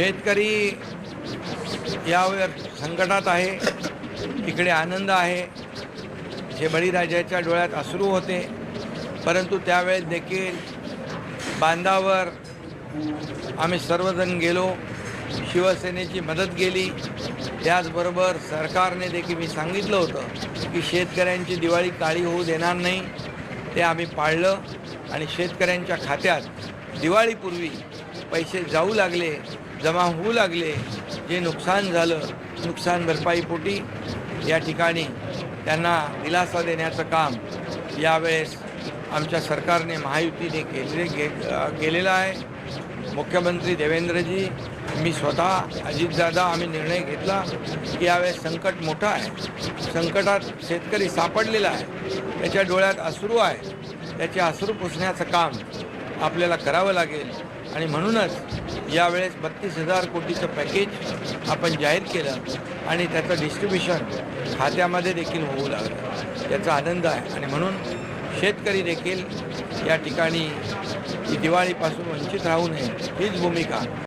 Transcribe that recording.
शेतकरी यावर संकटात आहे इकडे आनंद आहे. हे बळीराजाच्या डोळ्यात अश्रू होते परंतु त्यावेळेस देखील बांधावर आम्ही सर्वजण गेलो. शिवसेनेची मदत केली त्याचबरोबर सरकारने देखील मी सांगितलं होतं की शेतकऱ्यांची दिवाळी काळी होऊ देणार नाही. ते आम्ही पाळलं आणि शेतकऱ्यांच्या खात्यात दिवाळीपूर्वी पैसे जाऊ लागले. जमा होऊ लागले जे नुकसान झालं नुकसान भरपाईपोटी या ठिकाणी त्यांना दिलासा देण्याचं काम यावेळेस आमच्या सरकारने महायुतीने केले गे केलेलं आहे. मुख्यमंत्री देवेंद्रजी मी स्वतः अजितदादा आम्ही निर्णय घेतला की यावेळेस संकट मोठं आहे. संकटात शेतकरी सापडलेला आहे. त्याच्या डोळ्यात अश्रू आहे. त्याचे अश्रू पुसण्याचं काम आपल्याला करावं लागेल. आणि म्हणूनच यावेळेस बत्तीस हजार कोटीचं पॅकेज आपण जाहीर केलं आणि त्याचं डिस्ट्रीब्युशन खात्यामध्ये देखील होऊ लागलं. याचा आनंद आहे. आणि म्हणून शेतकरी देखील या ठिकाणी दिवाळीपासून वंचित राहू नये हीच भूमिका.